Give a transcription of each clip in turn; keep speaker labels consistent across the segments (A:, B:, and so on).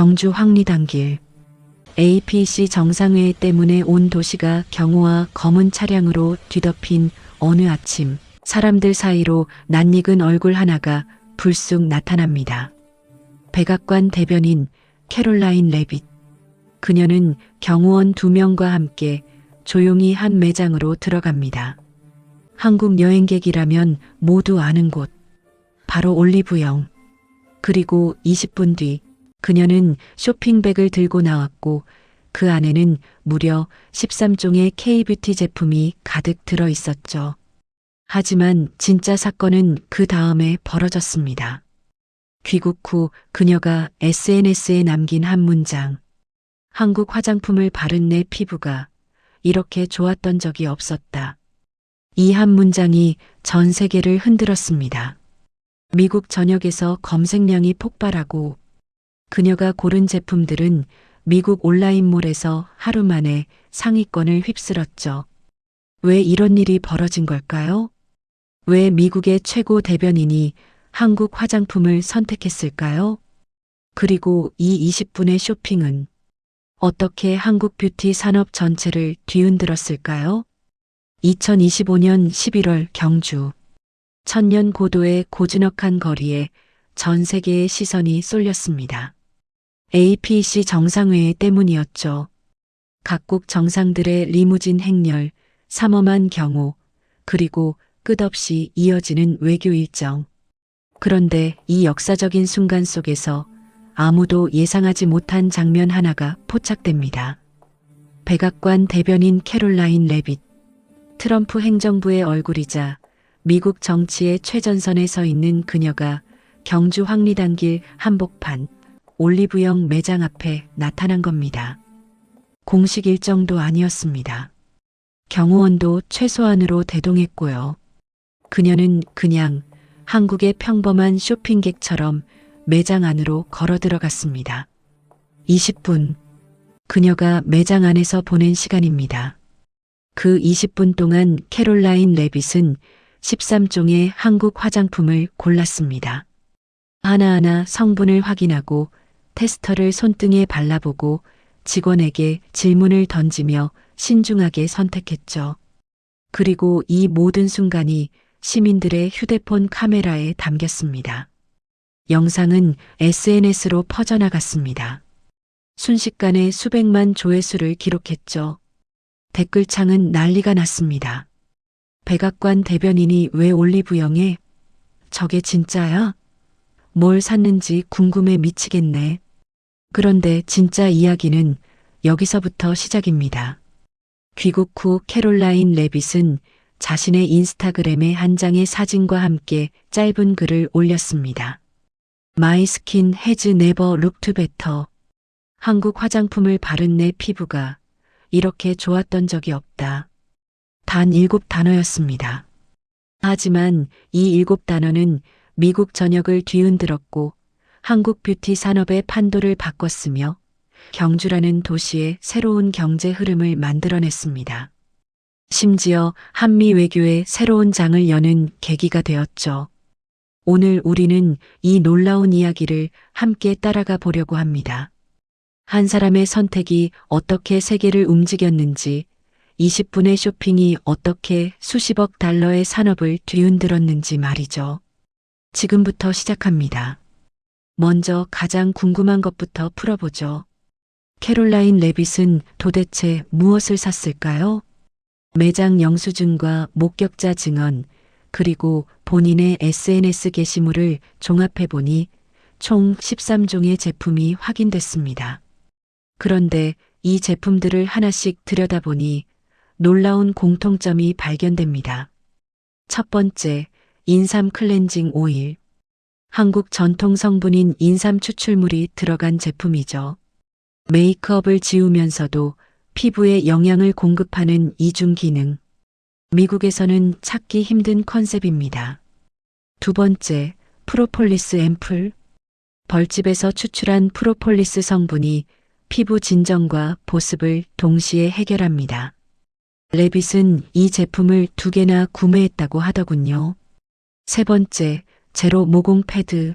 A: 경주 황리단길. APC 정상회의 때문에 온 도시가 경호와 검은 차량으로 뒤덮인 어느 아침, 사람들 사이로 낯익은 얼굴 하나가 불쑥 나타납니다. 백악관 대변인 캐롤라인 레빗. 그녀는 경호원 두 명과 함께 조용히 한 매장으로 들어갑니다. 한국 여행객이라면 모두 아는 곳. 바로 올리브영. 그리고 20분 뒤 그녀는 쇼핑백을 들고 나왔고 그 안에는 무려 13종의 K-뷰티 제품이 가득 들어 있었죠. 하지만 진짜 사건은 그 다음에 벌어졌습니다. 귀국 후 그녀가 SNS에 남긴 한 문장. 한국 화장품을 바른 내 피부가 이렇게 좋았던 적이 없었다. 이 한 문장이 전 세계를 흔들었습니다. 미국 전역에서 검색량이 폭발하고 그녀가 고른 제품들은 미국 온라인몰에서 하루 만에 상위권을 휩쓸었죠. 왜 이런 일이 벌어진 걸까요? 왜 미국의 최고 대변인이 한국 화장품을 선택했을까요? 그리고 이 20분의 쇼핑은 어떻게 한국 뷰티 산업 전체를 뒤흔들었을까요? 2025년 11월 경주. 천년 고도의 고즈넉한 거리에 전 세계의 시선이 쏠렸습니다. APC 정상회의 때문이었죠. 각국 정상들의 리무진 행렬, 삼엄한 경호, 그리고 끝없이 이어지는 외교 일정. 그런데 이 역사적인 순간 속에서 아무도 예상하지 못한 장면 하나가 포착됩니다. 백악관 대변인 캐롤라인 레빗. 트럼프 행정부의 얼굴이자 미국 정치의 최전선에 서 있는 그녀가 경주 황리단길 한복판 올리브영 매장 앞에 나타난 겁니다. 공식 일정도 아니었습니다. 경호원도 최소한으로 대동했고요. 그녀는 그냥 한국의 평범한 쇼핑객처럼 매장 안으로 걸어 들어갔습니다. 20분. 그녀가 매장 안에서 보낸 시간입니다. 그 20분 동안 캐롤라인 레빗은 13종의 한국 화장품을 골랐습니다. 하나하나 성분을 확인하고 테스터를 손등에 발라보고 직원에게 질문을 던지며 신중하게 선택했죠. 그리고 이 모든 순간이 시민들의 휴대폰 카메라에 담겼습니다. 영상은 SNS로 퍼져나갔습니다. 순식간에 수백만 조회수를 기록했죠. 댓글창은 난리가 났습니다. 백악관 대변인이 왜 올리브영에 저게 진짜야? 뭘 샀는지 궁금해 미치겠네. 그런데 진짜 이야기는 여기서부터 시작입니다. 귀국 후 캐롤라인 레빗은 자신의 인스타그램에 한 장의 사진과 함께 짧은 글을 올렸습니다. My skin has never looked better. 한국 화장품을 바른 내 피부가 이렇게 좋았던 적이 없다. 단 일곱 단어였습니다. 하지만 이 일곱 단어는 미국 전역을 뒤흔들었고 한국 뷰티 산업의 판도를 바꿨으며 경주라는 도시의 새로운 경제 흐름을 만들어냈습니다. 심지어 한미 외교의 새로운 장을 여는 계기가 되었죠. 오늘 우리는 이 놀라운 이야기를 함께 따라가 보려고 합니다. 한 사람의 선택이 어떻게 세계를 움직였는지, 20분의 쇼핑이 어떻게 수십억 달러의 산업을 뒤흔들었는지 말이죠. 지금부터 시작합니다. 먼저 가장 궁금한 것부터 풀어보죠. 캐롤라인 레빗은 도대체 무엇을 샀을까요? 매장 영수증과 목격자 증언, 그리고 본인의 SNS 게시물을 종합해보니 총 13종의 제품이 확인됐습니다. 그런데 이 제품들을 하나씩 들여다보니 놀라운 공통점이 발견됩니다. 첫 번째, 인삼 클렌징 오일. 한국 전통 성분인 인삼 추출물이 들어간 제품이죠. 메이크업을 지우면서도 피부에 영양을 공급하는 이중 기능. 미국에서는 찾기 힘든 컨셉입니다. 두 번째, 프로폴리스 앰플. 벌집에서 추출한 프로폴리스 성분이 피부 진정과 보습을 동시에 해결합니다. 레빗은 이 제품을 두 개나 구매했다고 하더군요. 세 번째, 제로 모공 패드.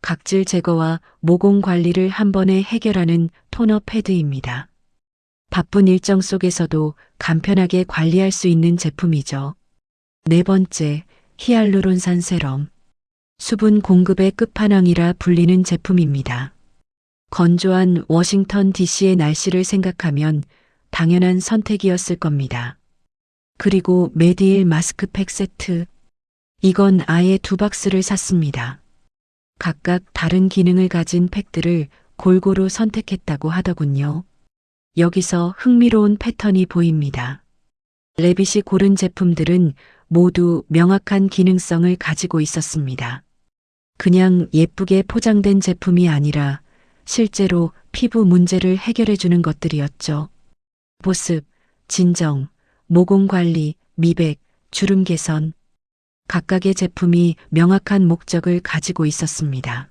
A: 각질 제거와 모공 관리를 한 번에 해결하는 토너 패드입니다. 바쁜 일정 속에서도 간편하게 관리할 수 있는 제품이죠. 네 번째, 히알루론산 세럼. 수분 공급의 끝판왕이라 불리는 제품입니다. 건조한 워싱턴 DC의 날씨를 생각하면 당연한 선택이었을 겁니다. 그리고 메디일 마스크팩 세트. 이건 아예 두 박스를 샀습니다. 각각 다른 기능을 가진 팩들을 골고루 선택했다고 하더군요. 여기서 흥미로운 패턴이 보입니다. 레빗이 고른 제품들은 모두 명확한 기능성을 가지고 있었습니다. 그냥 예쁘게 포장된 제품이 아니라 실제로 피부 문제를 해결해 주는 것들이었죠. 보습, 진정, 모공 관리, 미백, 주름 개선. 각각의 제품이 명확한 목적을 가지고 있었습니다.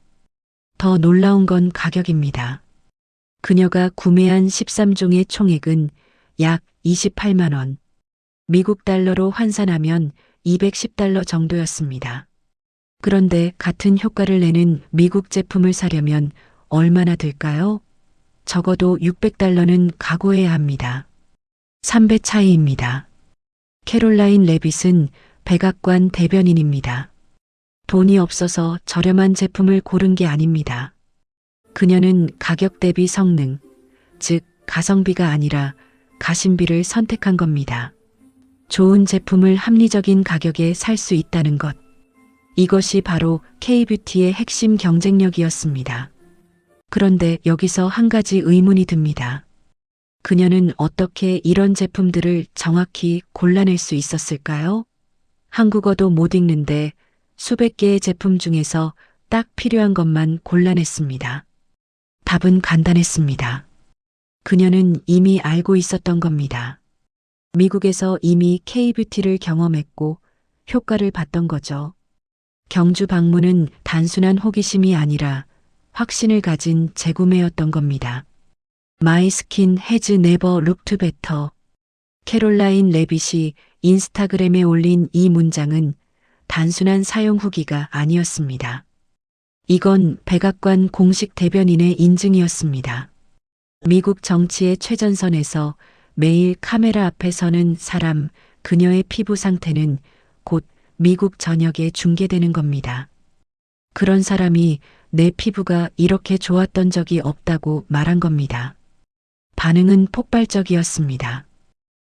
A: 더 놀라운 건 가격입니다. 그녀가 구매한 13종의 총액은 약 28만 원. 미국 달러로 환산하면 210달러 정도였습니다. 그런데 같은 효과를 내는 미국 제품을 사려면 얼마나 들까요? 적어도 600달러는 각오해야 합니다. 3배 차이입니다. 캐롤라인 레빗은 백악관 대변인입니다. 돈이 없어서 저렴한 제품을 고른 게 아닙니다. 그녀는 가격 대비 성능, 즉 가성비가 아니라 가심비를 선택한 겁니다. 좋은 제품을 합리적인 가격에 살 수 있다는 것. 이것이 바로 K뷰티의 핵심 경쟁력이었습니다. 그런데 여기서 한 가지 의문이 듭니다. 그녀는 어떻게 이런 제품들을 정확히 골라낼 수 있었을까요? 한국어도 못 읽는데 수백 개의 제품 중에서 딱 필요한 것만 골라냈습니다. 답은 간단했습니다. 그녀는 이미 알고 있었던 겁니다. 미국에서 이미 K뷰티를 경험했고 효과를 봤던 거죠. 경주 방문은 단순한 호기심이 아니라 확신을 가진 재구매였던 겁니다. My skin has never looked better. 캐롤라인 레빗이 인스타그램에 올린 이 문장은 단순한 사용 후기가 아니었습니다. 이건 백악관 공식 대변인의 인증이었습니다. 미국 정치의 최전선에서 매일 카메라 앞에 서는 사람, 그녀의 피부 상태는 곧 미국 전역에 중계되는 겁니다. 그런 사람이 내 피부가 이렇게 좋았던 적이 없다고 말한 겁니다. 반응은 폭발적이었습니다.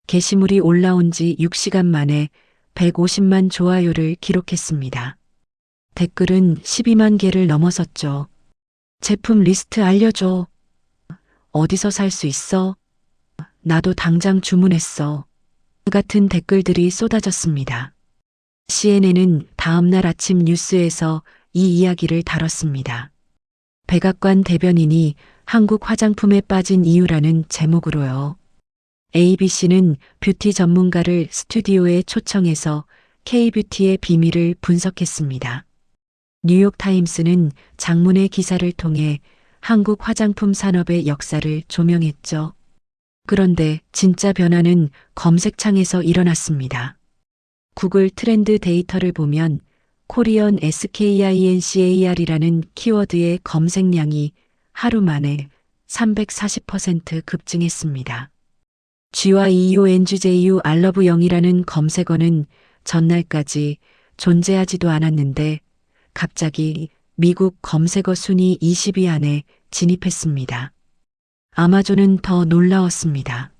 A: 게시물이 올라온 지 6시간 만에 150만 좋아요를 기록했습니다. 댓글은 12만 개를 넘어섰죠. 제품 리스트 알려줘. 어디서 살 수 있어? 나도 당장 주문했어. 같은 댓글들이 쏟아졌습니다. CNN은 다음날 아침 뉴스에서 이 이야기를 다뤘습니다. 백악관 대변인이 한국 화장품에 빠진 이유라는 제목으로요. ABC는 뷰티 전문가를 스튜디오에 초청해서 K뷰티의 비밀을 분석했습니다. 뉴욕타임스는 장문의 기사를 통해 한국 화장품 산업의 역사를 조명했죠. 그런데 진짜 변화는 검색창에서 일어났습니다. 구글 트렌드 데이터를 보면 코리언 SKINCAR이라는 키워드의 검색량이 하루 만에 340% 급증했습니다. G와 EUNGJU 알러브 0이라는 검색어는 전날까지 존재하지도 않았는데 갑자기 미국 검색어 순위 20위 안에 진입했습니다. 아마존은 더 놀라웠습니다.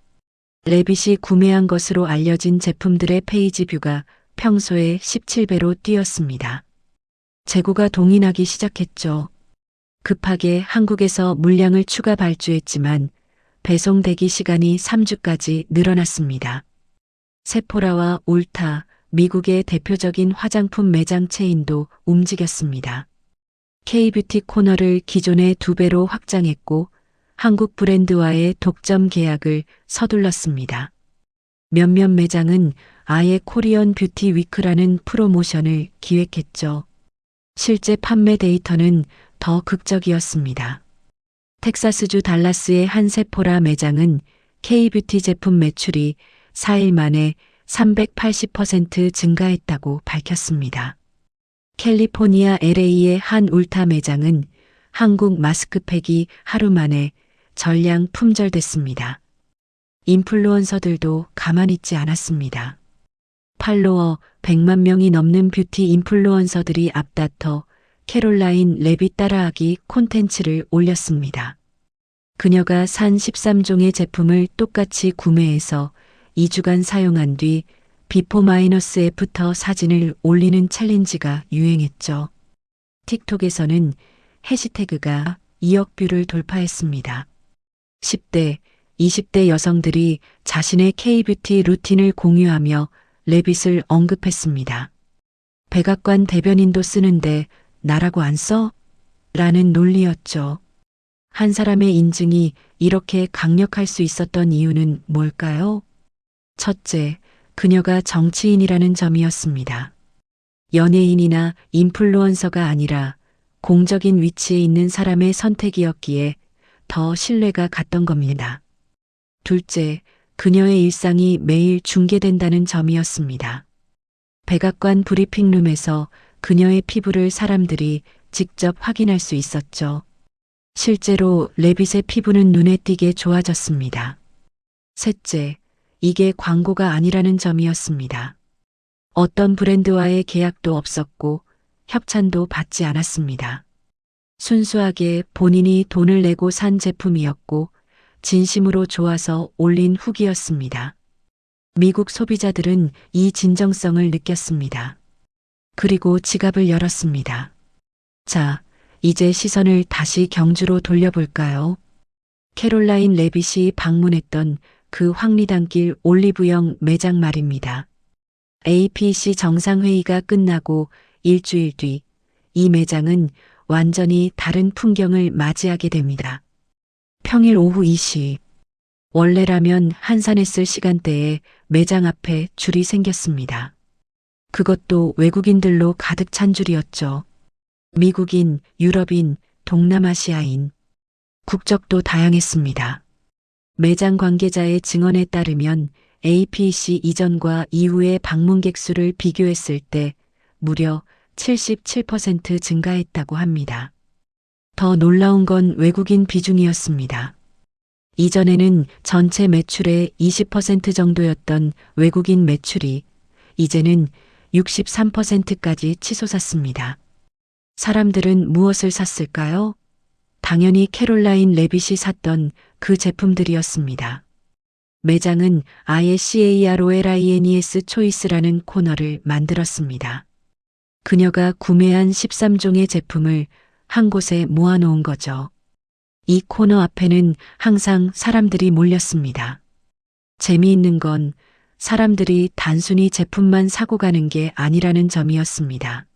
A: 레빗이 구매한 것으로 알려진 제품들의 페이지 뷰가 평소의 17배로 뛰었습니다. 재고가 동인하기 시작했죠. 급하게 한국에서 물량을 추가 발주했지만 배송 대기 시간이 3주까지 늘어났습니다. 세포라와 울타, 미국의 대표적인 화장품 매장 체인도 움직였습니다. K뷰티 코너를 기존의 두 배로 확장했고 한국 브랜드와의 독점 계약을 서둘렀습니다. 몇몇 매장은 아예 코리언 뷰티 위크라는 프로모션을 기획했죠. 실제 판매 데이터는 더 극적이었습니다. 텍사스주 달라스의 한 세포라 매장은 K뷰티 제품 매출이 4일 만에 380% 증가했다고 밝혔습니다. 캘리포니아 LA의 한 울타 매장은 한국 마스크팩이 하루 만에 전량 품절됐습니다. 인플루언서들도 가만히 있지 않았습니다. 팔로워 100만 명이 넘는 뷰티 인플루언서들이 앞다퉈 캐롤라인 레비 따라하기 콘텐츠를 올렸습니다. 그녀가 산 13종의 제품을 똑같이 구매해서 2주간 사용한 뒤 비포 마이너스 애프터 사진을 올리는 챌린지가 유행했죠. 틱톡에서는 해시태그가 2억 뷰를 돌파했습니다. 10대, 20대 여성들이 자신의 K-뷰티 루틴을 공유하며 레빗을 언급했습니다. 백악관 대변인도 쓰는데 나라고 안 써? 라는 논리였죠. 한 사람의 인증이 이렇게 강력할 수 있었던 이유는 뭘까요? 첫째, 그녀가 정치인이라는 점이었습니다. 연예인이나 인플루언서가 아니라 공적인 위치에 있는 사람의 선택이었기에 더 신뢰가 갔던 겁니다. 둘째, 그녀의 일상이 매일 중계된다는 점이었습니다. 백악관 브리핑룸에서 그녀의 피부를 사람들이 직접 확인할 수 있었죠. 실제로 레빗의 피부는 눈에 띄게 좋아졌습니다. 셋째, 이게 광고가 아니라는 점이었습니다. 어떤 브랜드와의 계약도 없었고 협찬도 받지 않았습니다. 순수하게 본인이 돈을 내고 산 제품이었고 진심으로 좋아서 올린 후기였습니다. 미국 소비자들은 이 진정성을 느꼈습니다. 그리고 지갑을 열었습니다. 자, 이제 시선을 다시 경주로 돌려볼까요? 캐롤라인 레빗이 방문했던 그 황리단길 올리브영 매장 말입니다. APC 정상회의가 끝나고 일주일 뒤 이 매장은 완전히 다른 풍경을 맞이하게 됩니다. 평일 오후 2시. 원래라면 한산했을 시간대에 매장 앞에 줄이 생겼습니다. 그것도 외국인들로 가득 찬 줄이었죠. 미국인, 유럽인, 동남아시아인. 국적도 다양했습니다. 매장 관계자의 증언에 따르면 APC 이전과 이후의 방문객 수를 비교했을 때 무려 77% 증가했다고 합니다. 더 놀라운 건 외국인 비중이었습니다. 이전에는 전체 매출의 20% 정도였던 외국인 매출이 이제는 63%까지 치솟았습니다. 사람들은 무엇을 샀을까요? 당연히 캐롤라인 레빗이 샀던 그 제품들이었습니다. 매장은 아예 CAROLINES 초이스라는 코너를 만들었습니다. 그녀가 구매한 13종의 제품을 한 곳에 모아놓은 거죠. 이 코너 앞에는 항상 사람들이 몰렸습니다. 재미있는 건 사람들이 단순히 제품만 사고 가는 게 아니라는 점이었습니다.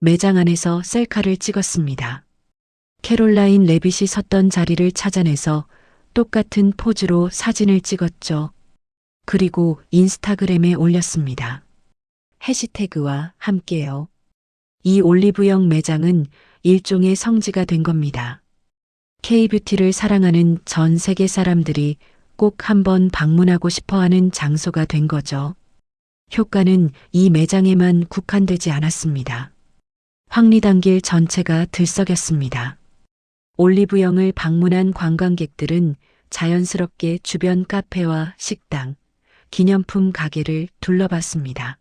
A: 매장 안에서 셀카를 찍었습니다. 캐롤라인 레빗이 섰던 자리를 찾아내서 똑같은 포즈로 사진을 찍었죠. 그리고 인스타그램에 올렸습니다. 해시태그와 함께요. 이 올리브영 매장은 일종의 성지가 된 겁니다. K-뷰티를 사랑하는 전 세계 사람들이 꼭 한번 방문하고 싶어 하는 장소가 된 거죠. 효과는 이 매장에만 국한되지 않았습니다. 황리단길 전체가 들썩였습니다. 올리브영을 방문한 관광객들은 자연스럽게 주변 카페와 식당, 기념품 가게를 둘러봤습니다.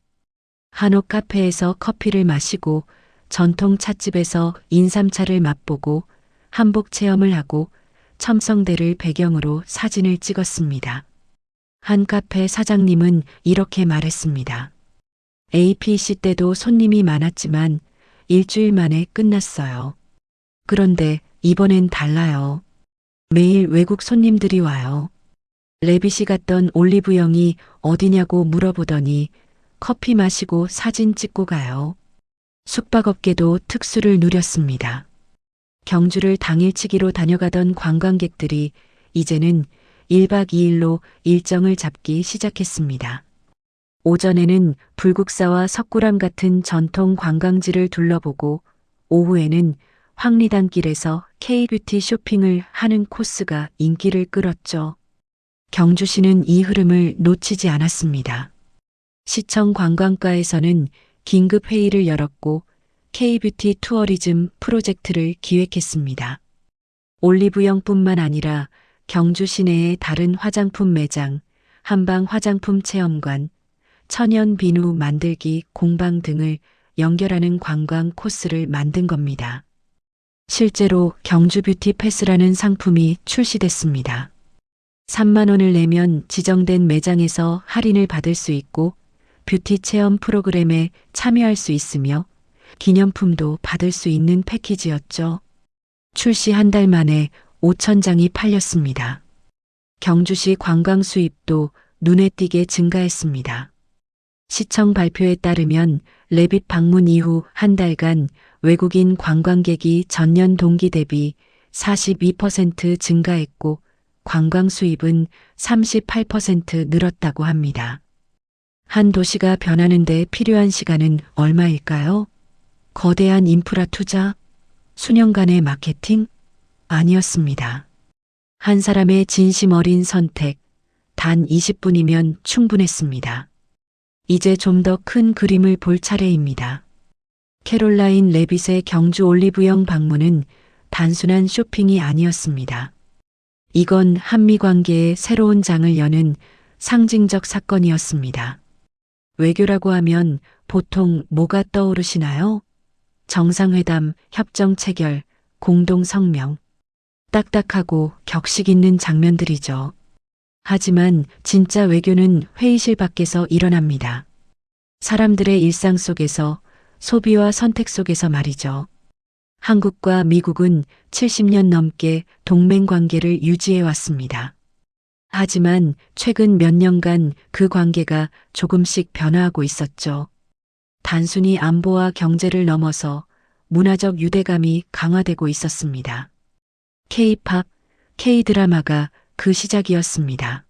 A: 한옥 카페에서 커피를 마시고 전통 찻집에서 인삼차를 맛보고 한복 체험을 하고 첨성대를 배경으로 사진을 찍었습니다. 한 카페 사장님은 이렇게 말했습니다. APC 때도 손님이 많았지만 일주일 만에 끝났어요. 그런데 이번엔 달라요. 매일 외국 손님들이 와요. 레빗이 갔던 올리브 영이 어디냐고 물어보더니 커피 마시고 사진 찍고 가요. 숙박업계도 특수를 누렸습니다. 경주를 당일치기로 다녀가던 관광객들이 이제는 1박 2일로 일정을 잡기 시작했습니다. 오전에는 불국사와 석굴암 같은 전통 관광지를 둘러보고 오후에는 황리단길에서 K-뷰티 쇼핑을 하는 코스가 인기를 끌었죠. 경주시는 이 흐름을 놓치지 않았습니다. 시청 관광과에서는 긴급 회의를 열었고 K뷰티 투어리즘 프로젝트를 기획했습니다. 올리브영뿐만 아니라 경주 시내의 다른 화장품 매장, 한방 화장품 체험관, 천연 비누 만들기 공방 등을 연결하는 관광 코스를 만든 겁니다. 실제로 경주 뷰티 패스라는 상품이 출시됐습니다. 3만 원을 내면 지정된 매장에서 할인을 받을 수 있고 뷰티 체험 프로그램에 참여할 수 있으며 기념품도 받을 수 있는 패키지였죠. 출시 한 달 만에 5천 장이 팔렸습니다. 경주시 관광 수입도 눈에 띄게 증가했습니다. 시청 발표에 따르면 레빗 방문 이후 한 달간 외국인 관광객이 전년 동기 대비 42% 증가했고 관광 수입은 38% 늘었다고 합니다. 한 도시가 변하는데 필요한 시간은 얼마일까요? 거대한 인프라 투자? 수년간의 마케팅? 아니었습니다. 한 사람의 진심 어린 선택, 단 20분이면 충분했습니다. 이제 좀 더 큰 그림을 볼 차례입니다. 캐롤라인 레빗의 경주 올리브영 방문은 단순한 쇼핑이 아니었습니다. 이건 한미 관계의 새로운 장을 여는 상징적 사건이었습니다. 외교라고 하면 보통 뭐가 떠오르시나요? 정상회담, 협정 체결, 공동 성명. 딱딱하고 격식 있는 장면들이죠. 하지만 진짜 외교는 회의실 밖에서 일어납니다. 사람들의 일상 속에서 소비와 선택 속에서 말이죠. 한국과 미국은 70년 넘게 동맹 관계를 유지해 왔습니다. 하지만 최근 몇 년간 그 관계가 조금씩 변화하고 있었죠. 단순히 안보와 경제를 넘어서 문화적 유대감이 강화되고 있었습니다. K-팝, K-드라마가 그 시작이었습니다.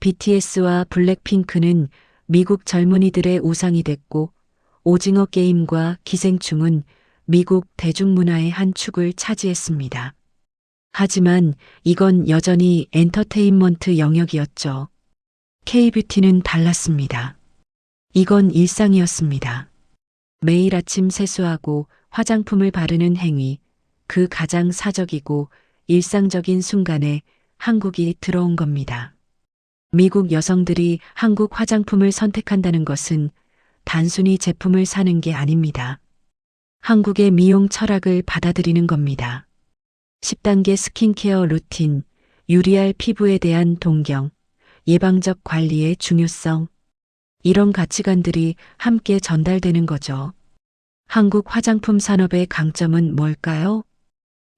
A: BTS와 블랙핑크는 미국 젊은이들의 우상이 됐고 오징어 게임과 기생충은 미국 대중문화의 한 축을 차지했습니다. 하지만 이건 여전히 엔터테인먼트 영역이었죠. K-뷰티는 달랐습니다. 이건 일상이었습니다. 매일 아침 세수하고 화장품을 바르는 행위, 그 가장 사적이고 일상적인 순간에 한국이 들어온 겁니다. 미국 여성들이 한국 화장품을 선택한다는 것은 단순히 제품을 사는 게 아닙니다. 한국의 미용 철학을 받아들이는 겁니다. 10단계 스킨케어 루틴, 유리알 피부에 대한 동경, 예방적 관리의 중요성, 이런 가치관들이 함께 전달되는 거죠. 한국 화장품 산업의 강점은 뭘까요?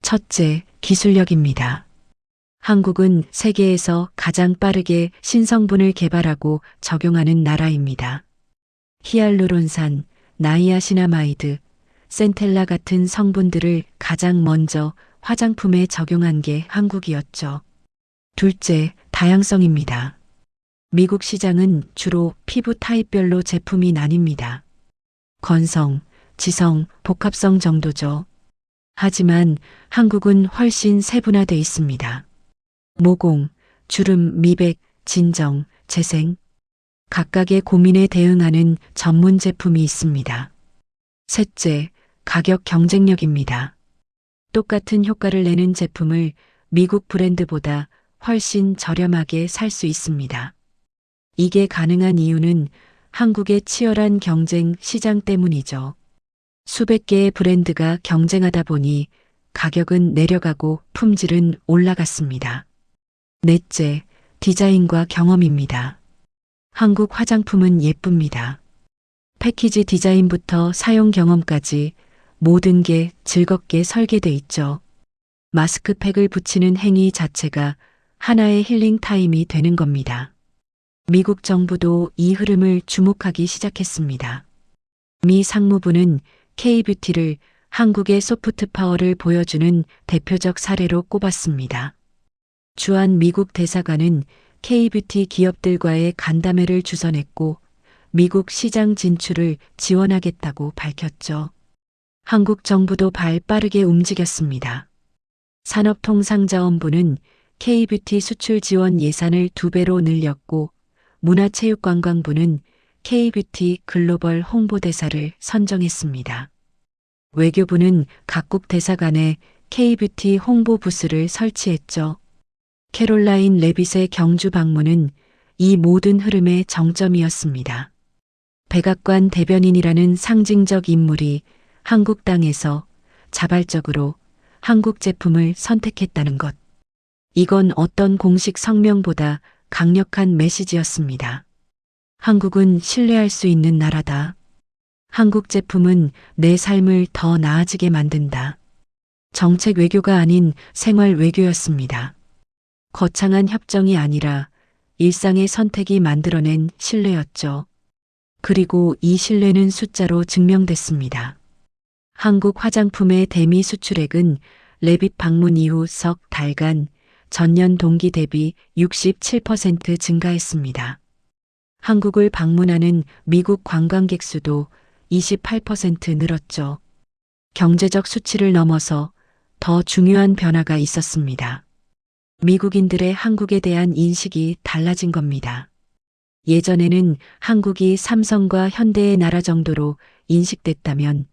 A: 첫째, 기술력입니다. 한국은 세계에서 가장 빠르게 신성분을 개발하고 적용하는 나라입니다. 히알루론산, 나이아시나마이드, 센텔라 같은 성분들을 가장 먼저 화장품에 적용한 게 한국이었죠. 둘째, 다양성입니다. 미국 시장은 주로 피부 타입별로 제품이 나뉩니다. 건성, 지성, 복합성 정도죠. 하지만 한국은 훨씬 세분화돼 있습니다. 모공, 주름, 미백, 진정, 재생. 각각의 고민에 대응하는 전문 제품이 있습니다. 셋째, 가격 경쟁력입니다. 똑같은 효과를 내는 제품을 미국 브랜드보다 훨씬 저렴하게 살 수 있습니다. 이게 가능한 이유는 한국의 치열한 경쟁 시장 때문이죠. 수백 개의 브랜드가 경쟁하다 보니 가격은 내려가고 품질은 올라갔습니다. 넷째, 디자인과 경험입니다. 한국 화장품은 예쁩니다. 패키지 디자인부터 사용 경험까지 모든 게 즐겁게 설계돼 있죠. 마스크팩을 붙이는 행위 자체가 하나의 힐링 타임이 되는 겁니다. 미국 정부도 이 흐름을 주목하기 시작했습니다. 미 상무부는 K-뷰티를 한국의 소프트 파워를 보여주는 대표적 사례로 꼽았습니다. 주한 미국 대사관은 K-뷰티 기업들과의 간담회를 주선했고 미국 시장 진출을 지원하겠다고 밝혔죠. 한국 정부도 발 빠르게 움직였습니다. 산업통상자원부는 K-뷰티 수출 지원 예산을 두 배로 늘렸고 문화체육관광부는 K-뷰티 글로벌 홍보대사를 선정했습니다. 외교부는 각국 대사관에 K뷰티 홍보 부스를 설치했죠. 캐롤라인 레빗의 경주 방문은 이 모든 흐름의 정점이었습니다. 백악관 대변인이라는 상징적 인물이 한국 땅에서 자발적으로 한국 제품을 선택했다는 것. 이건 어떤 공식 성명보다 강력한 메시지였습니다. 한국은 신뢰할 수 있는 나라다. 한국 제품은 내 삶을 더 나아지게 만든다. 정책 외교가 아닌 생활 외교였습니다. 거창한 협정이 아니라 일상의 선택이 만들어낸 신뢰였죠. 그리고 이 신뢰는 숫자로 증명됐습니다. 한국 화장품의 대미 수출액은 레빗 방문 이후 석 달간 전년 동기 대비 67% 증가했습니다. 한국을 방문하는 미국 관광객 수도 28% 늘었죠. 경제적 수치를 넘어서 더 중요한 변화가 있었습니다. 미국인들의 한국에 대한 인식이 달라진 겁니다. 예전에는 한국이 삼성과 현대의 나라 정도로 인식됐다면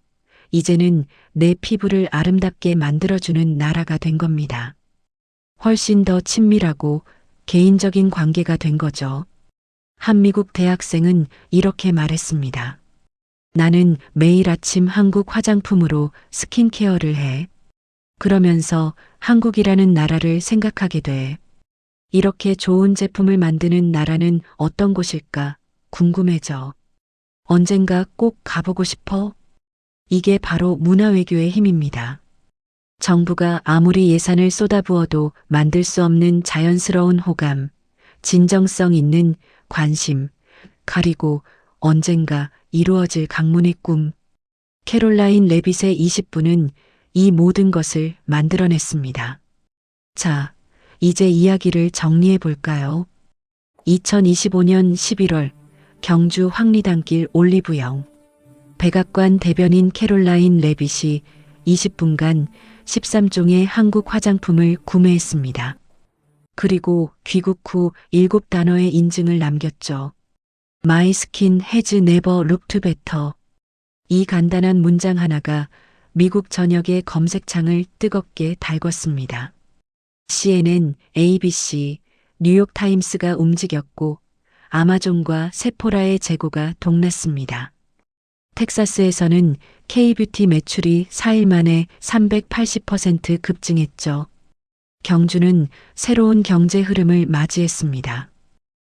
A: 이제는 내 피부를 아름답게 만들어주는 나라가 된 겁니다. 훨씬 더 친밀하고 개인적인 관계가 된 거죠. 한 미국 대학생은 이렇게 말했습니다. 나는 매일 아침 한국 화장품으로 스킨케어를 해. 그러면서 한국이라는 나라를 생각하게 돼. 이렇게 좋은 제품을 만드는 나라는 어떤 곳일까 궁금해져. 언젠가 꼭 가보고 싶어? 이게 바로 문화외교의 힘입니다. 정부가 아무리 예산을 쏟아부어도 만들 수 없는 자연스러운 호감, 진정성 있는 관심, 그리고 언젠가 이루어질 강문의 꿈. 캐롤라인 레빗의 20분은 이 모든 것을 만들어냈습니다. 자, 이제 이야기를 정리해 볼까요? 2025년 11월 경주 황리단길 올리브영 백악관 대변인 캐롤라인 레빗이 20분간 13종의 한국 화장품을 구매했습니다. 그리고 귀국 후 7단어의 인증을 남겼죠. My skin has never. 이 간단한 문장 하나가 미국 전역의 검색창을 뜨겁게 달궜습니다. CNN, ABC, 뉴욕타임스가 움직였고 아마존과 세포라의 재고가 동났습니다. 텍사스에서는 K뷰티 매출이 4일 만에 380% 급증했죠. 경주는 새로운 경제 흐름을 맞이했습니다.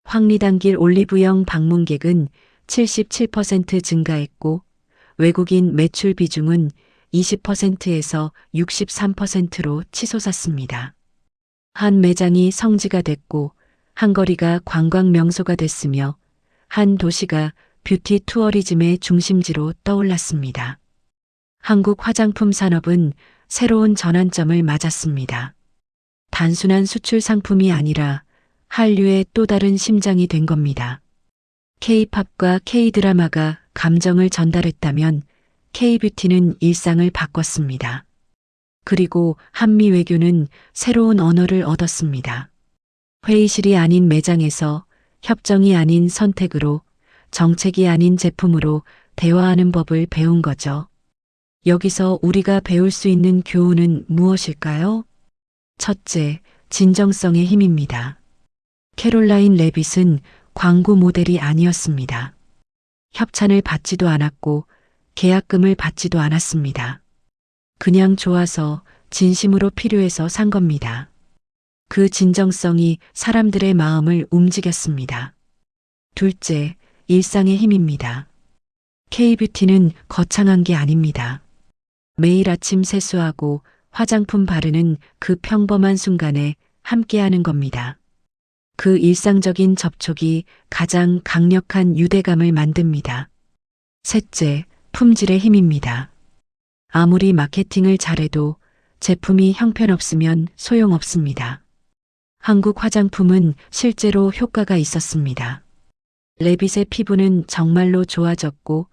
A: 황리단길 올리브영 방문객은 77% 증가했고 외국인 매출 비중은 20%에서 63%로 치솟았습니다. 한 매장이 성지가 됐고 한 거리가 관광 명소가 됐으며 한 도시가 뷰티 투어리즘의 중심지로 떠올랐습니다. 한국 화장품 산업은 새로운 전환점을 맞았습니다. 단순한 수출 상품이 아니라 한류의 또 다른 심장이 된 겁니다. K-팝과 K-드라마가 감정을 전달했다면 K-뷰티는 일상을 바꿨습니다. 그리고 한미 외교는 새로운 언어를 얻었습니다. 회의실이 아닌 매장에서 협정이 아닌 선택으로 정책이 아닌 제품으로 대화하는 법을 배운 거죠. 여기서 우리가 배울 수 있는 교훈은 무엇일까요? 첫째, 진정성의 힘입니다. 캐롤라인 레빗은 광고 모델이 아니었습니다. 협찬을 받지도 않았고 계약금을 받지도 않았습니다. 그냥 좋아서 진심으로 필요해서 산 겁니다. 그 진정성이 사람들의 마음을 움직였습니다. 둘째, 일상의 힘입니다. K뷰티는 거창한 게 아닙니다. 매일 아침 세수하고 화장품 바르는 그 평범한 순간에 함께하는 겁니다. 그 일상적인 접촉이 가장 강력한 유대감을 만듭니다. 셋째, 품질의 힘입니다. 아무리 마케팅을 잘해도 제품이 형편없으면 소용없습니다. 한국 화장품은 실제로 효과가 있었습니다. 레빗의 피부는 정말로 좋아졌고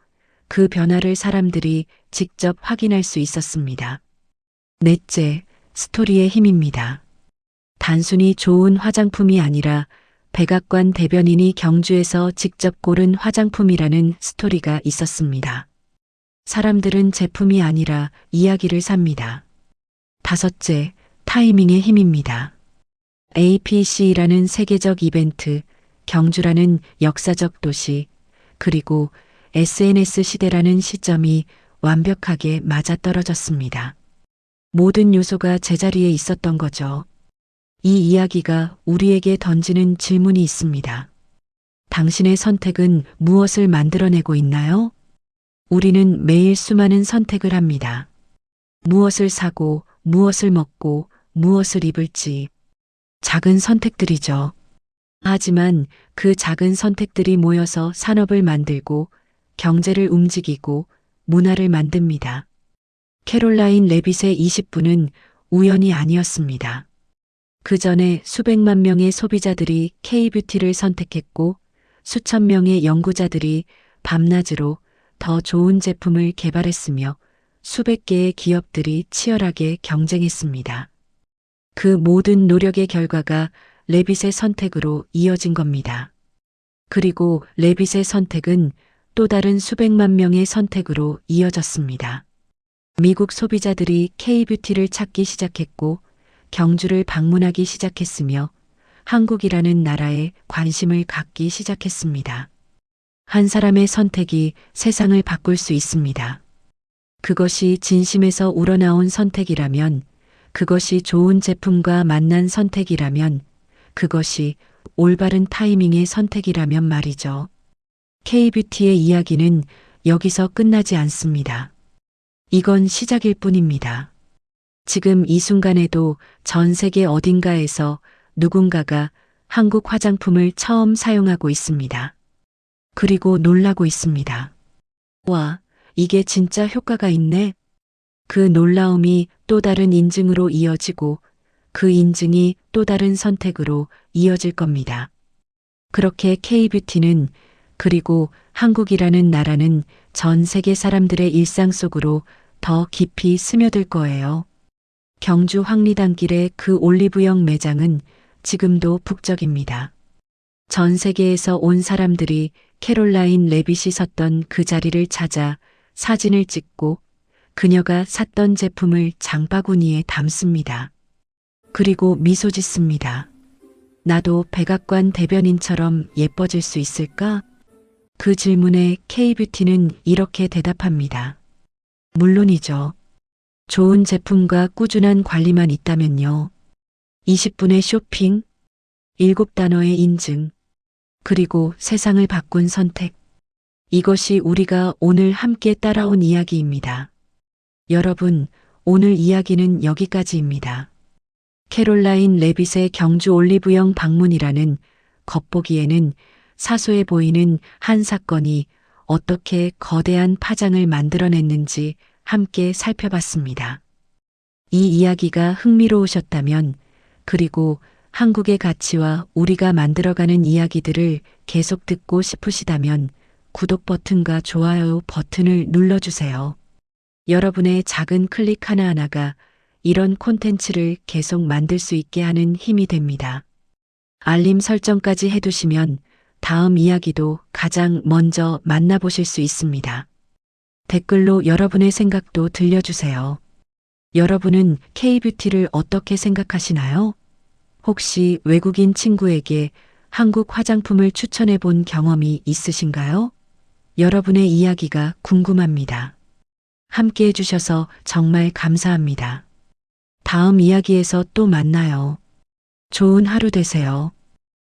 A: 그 변화를 사람들이 직접 확인할 수 있었습니다. 넷째, 스토리의 힘입니다. 단순히 좋은 화장품이 아니라 백악관 대변인이 경주에서 직접 고른 화장품이라는 스토리가 있었습니다. 사람들은 제품이 아니라 이야기를 삽니다. 다섯째, 타이밍의 힘입니다. APC라는 세계적 이벤트, 경주라는 역사적 도시, 그리고 SNS 시대라는 시점이 완벽하게 맞아떨어졌습니다. 모든 요소가 제자리에 있었던 거죠. 이 이야기가 우리에게 던지는 질문이 있습니다. 당신의 선택은 무엇을 만들어내고 있나요? 우리는 매일 수많은 선택을 합니다. 무엇을 사고, 무엇을 먹고, 무엇을 입을지. 작은 선택들이죠. 하지만 그 작은 선택들이 모여서 산업을 만들고, 경제를 움직이고, 문화를 만듭니다. 캐롤라인 레빗의 20분은 우연이 아니었습니다. 그 전에 수백만 명의 소비자들이 K-뷰티를 선택했고 수천 명의 연구자들이 밤낮으로 더 좋은 제품을 개발했으며 수백 개의 기업들이 치열하게 경쟁했습니다. 그 모든 노력의 결과가 레빗의 선택으로 이어진 겁니다. 그리고 레빗의 선택은 또 다른 수백만 명의 선택으로 이어졌습니다. 미국 소비자들이 K-뷰티를 찾기 시작했고 경주를 방문하기 시작했으며 한국이라는 나라에 관심을 갖기 시작했습니다. 한 사람의 선택이 세상을 바꿀 수 있습니다. 그것이 진심에서 우러나온 선택이라면, 그것이 좋은 제품과 만난 선택이라면, 그것이 올바른 타이밍의 선택이라면 말이죠. K-뷰티의 이야기는 여기서 끝나지 않습니다. 이건 시작일 뿐입니다. 지금 이 순간에도 전 세계 어딘가에서 누군가가 한국 화장품을 처음 사용하고 있습니다. 그리고 놀라고 있습니다. 와, 이게 진짜 효과가 있네. 그 놀라움이 또 다른 인증으로 이어지고 그 인증이 또 다른 선택으로 이어질 겁니다. 그렇게 K-뷰티는 그리고 한국이라는 나라는 전 세계 사람들의 일상 속으로 더 깊이 스며들 거예요. 경주 황리단길의 그 올리브영 매장은 지금도 북적입니다. 전 세계에서 온 사람들이 캐롤라인 레빗이 섰던 그 자리를 찾아 사진을 찍고 그녀가 샀던 제품을 장바구니에 담습니다. 그리고 미소 짓습니다. 나도 백악관 대변인처럼 예뻐질 수 있을까? 그 질문에 K뷰티는 이렇게 대답합니다. 물론이죠. 좋은 제품과 꾸준한 관리만 있다면요. 20분의 쇼핑, 7단어의 인증, 그리고 세상을 바꾼 선택. 이것이 우리가 오늘 함께 따라온 이야기입니다. 여러분, 오늘 이야기는 여기까지입니다. 캐롤라인 레빗의 경주 올리브영 방문이라는 겉보기에는 사소해 보이는 한 사건이 어떻게 거대한 파장을 만들어냈는지 함께 살펴봤습니다. 이 이야기가 흥미로우셨다면 그리고 한국의 가치와 우리가 만들어가는 이야기들을 계속 듣고 싶으시다면 구독 버튼과 좋아요 버튼을 눌러주세요. 여러분의 작은 클릭 하나하나가 이런 콘텐츠를 계속 만들 수 있게 하는 힘이 됩니다. 알림 설정까지 해두시면 다음 이야기도 가장 먼저 만나보실 수 있습니다. 댓글로 여러분의 생각도 들려주세요. 여러분은 K-뷰티를 어떻게 생각하시나요? 혹시 외국인 친구에게 한국 화장품을 추천해 본 경험이 있으신가요? 여러분의 이야기가 궁금합니다. 함께 해주셔서 정말 감사합니다. 다음 이야기에서 또 만나요. 좋은 하루 되세요.